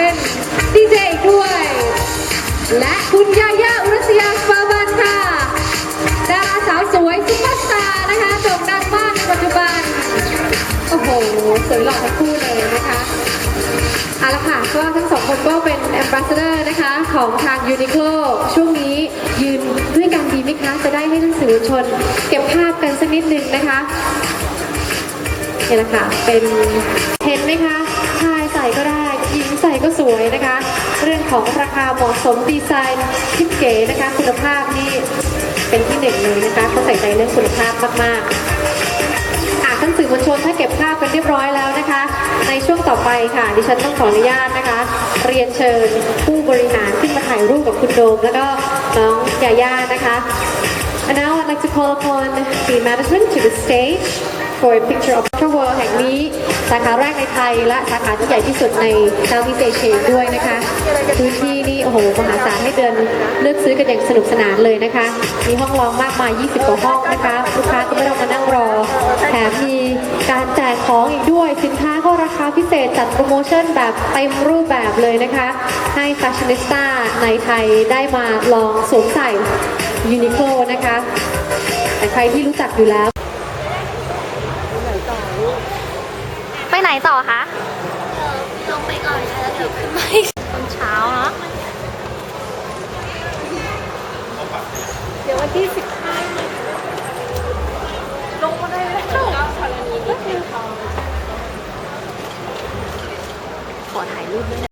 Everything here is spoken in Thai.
เป็นดีเจด้วย และคุณยาย่าอุรัสยาฟาบันค่ะดาราสาวสวยซุปเปอร์สตาร์นะคะโด่งดังมากในปัจจุบัน โอ้โห สวยหล่อทั้งคู่เลยนะคะเอาละค่ะก็ทั้งสองคนก็เป็นแอมบาสเดอร์นะคะของทางยูนิโคลช่วงนี้ยืนด้วยกันดีไหมคะจะได้ให้ทั้งสื่อชน เก็บภาพกันสักนิดนึงนะคะนี่แหละค่ะเป็นเห็นไหมคะ รื่องของราคาเหมาะสมดีไซน์ที่เก๋นะคะ คุณภาพนี่เป็นที่หนึ่งเลยนะคะเขาใส่ใจเรื่องคุณภาพมากๆอะท่านสื่อมวลชนถ้าเก็บภาพกันเรียบร้อยแล้วนะคะ ในช่วงต่อไปค่ะ ดิฉันต้องขออนุญาตนะคะ เรียนเชิญผู้บริหารขึ้นมาถ่ายรูปกับคุณโดม แล้วก็น้องยาย่านะคะ And now I'd like to call upon the management to the stage for a picture of Ultra World แห่งนี้สาขาแรกในไทย และสาขาที่ใหญ่ที่สุดใน Southeast Asia ด้วยนะคะพื้นที่นี่โอ้โหมหาศาลให้เดินเลือกซื้อกันอย่างสนุกสนานเลยนะคะ มีห้องรองมากมาย 20 กว่าห้องนะคะลูกค้าก็ไม่ต้องมานั่งรอ แถมมีการแจกของอีกด้วย สินค้าก็ราคาพิเศษจัดโปรโมชั่นแบบเต็มรูปแบบเลยนะคะ ให้แฟชั่นนิสต้าในไทยได้มาลองสวมใส่ ยูนิโคลนะคะแต่ใครที่รู้จักอยู่แล้ว ไปไหนต่อคะลงไปก่อนแล้วเดี๋ยวขึ้นไปตอนเช้าเนาะเดี๋ยววันที่15ลงมาได้แล้วขอถ่ายรูปด้วยนะ